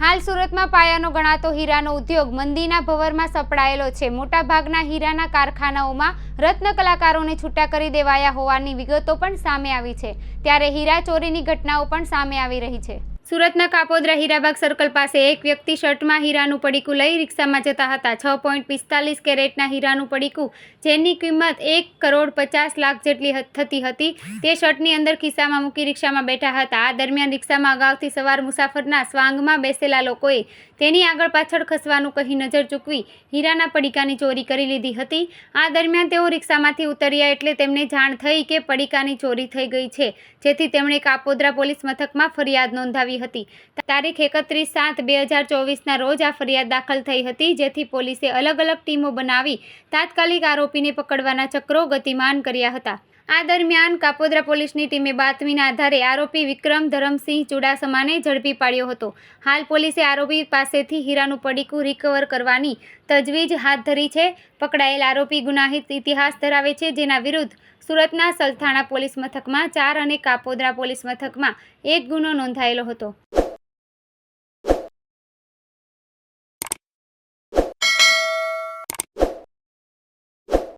હાલ સુરતમાં પાયાનો ગણાતો હીરાનો ઉદ્યોગ મંદીના ભવરમાં સપડાયેલો છે. મોટાભાગના હીરાના કારખાનાઓમાં રત્ન કલાકારોને છૂટા કરી દેવાયા હોવાની વિગતો પણ સામે આવી છે. ત્યારે હીરા ચોરીની ઘટનાઓ પણ સામે આવી રહી છે. સુરતના કાપોદ્રા હીરાબાગ સર્કલ પાસે એક વ્યક્તિ શર્ટમાં હીરાનું પડીકું લઈ રિક્ષામાં જતા હતા. છ પોઈન્ટ પિસ્તાલીસ કેરેટના હીરાનું પડીકું, જેની કિંમત એક કરોડ પચાસ લાખ જેટલી થતી હતી. તે શર્ટની અંદર ખિસ્સામાં મૂકી રિક્ષામાં બેઠા હતા. આ દરમિયાન રિક્ષામાં અગાઉથી સવાર મુસાફરના સ્વાંગમાં બેસેલા લોકોએ તેની આગળ પાછળ ખસવાનું કહી નજર ચૂકવી હીરાના પડીકાની ચોરી કરી લીધી હતી. આ દરમિયાન તેઓ રિક્ષામાંથી ઉતર્યા એટલે તેમને જાણ થઈ કે પડીકાની ચોરી થઈ ગઈ છે, જેથી તેમણે કાપોદ્રા પોલીસ મથકમાં ફરિયાદ નોંધાવી હતી. તારીખ એકત્રીસ સાત બે હજાર ચોવીસના રોજ આ ફરિયાદ દાખલ થઈ હતી, જેથી પોલીસે અલગ અલગ ટીમો બનાવી તાત્કાલિક આરોપીને પકડવાના ચક્રો ગતિમાન કર્યા હતા. આ દરમિયાન કાપોદ્રા પોલીસની ટીમે બાતમીના આધારે આરોપી વિક્રમ ધરમસિંહ ચુડાસમાને ઝડપી પાડ્યો હતો. હાલ પોલીસે આરોપી પાસેથી હીરાનું પડીકું રિકવર કરવાની તજવીજ હાથ ધરી છે. પકડાયેલ આરોપી ગુનાહિત ઇતિહાસ ધરાવે છે, જેના વિરુદ્ધ સુરતના સલથાણા પોલીસ મથકમાં ચાર અને કાપોદ્રા પોલીસ મથકમાં એક ગુનો નોંધાયેલો હતો.